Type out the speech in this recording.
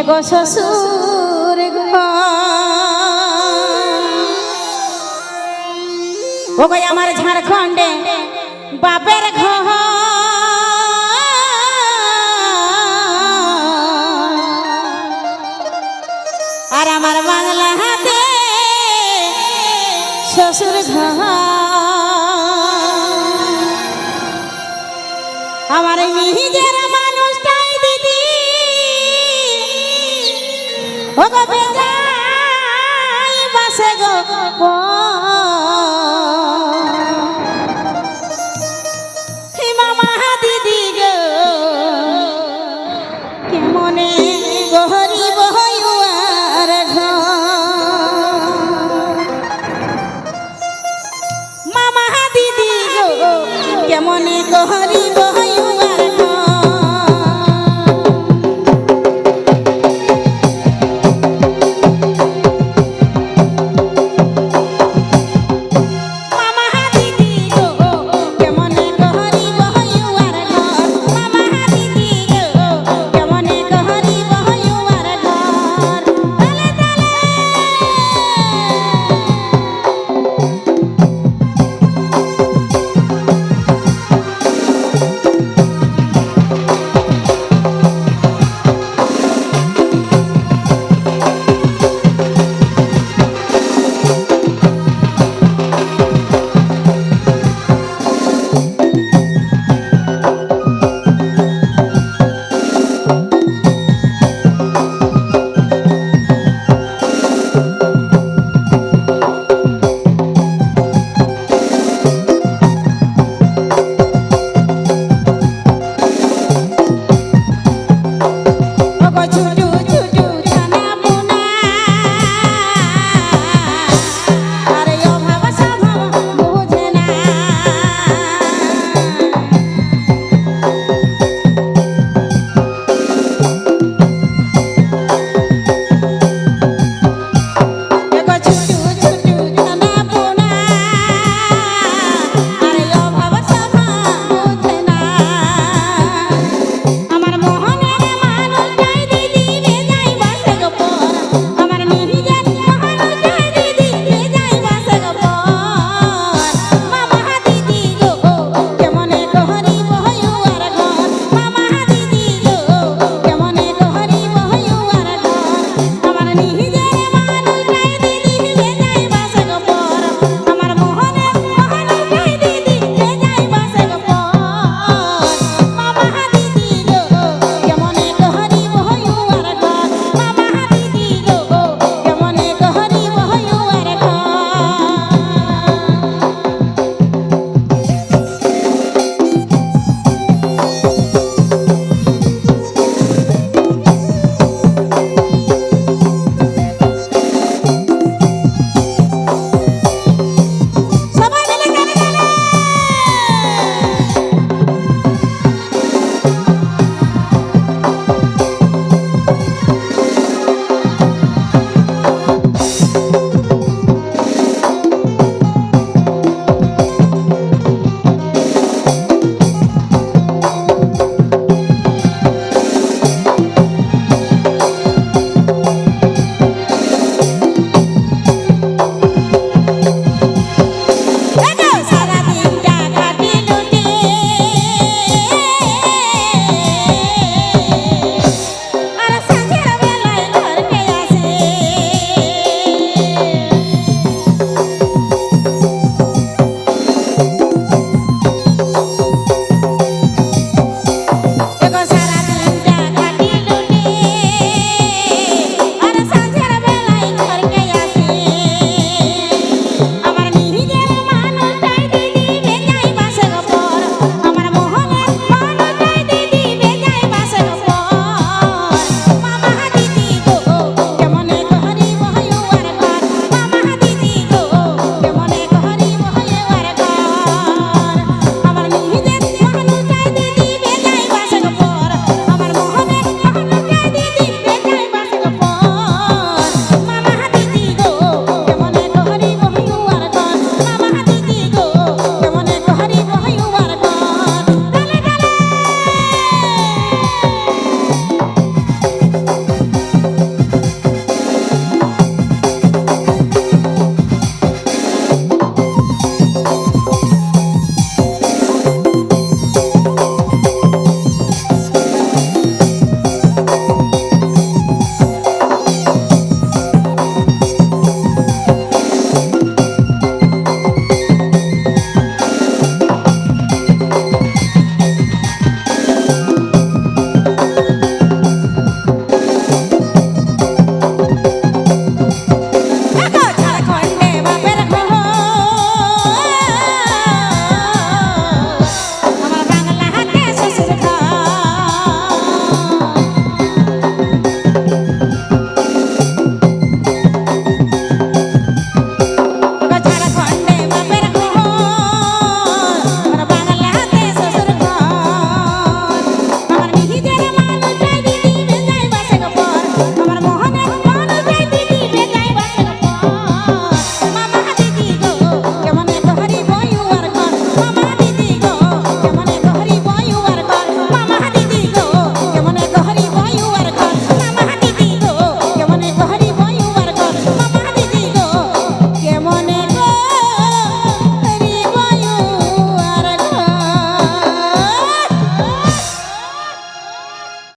এগো শ্বশুর ও ভাই আমার ঝাড়খণ্ডে বাপের ঘর। আর আমার বাংলা হাতে শ্বশুর ঘর। আমার নিজের মানুষটাই বাসে গো মামা দিদি গো কেমনে গহরি বহার মামা দিদি গো কেমনে গহরি বহার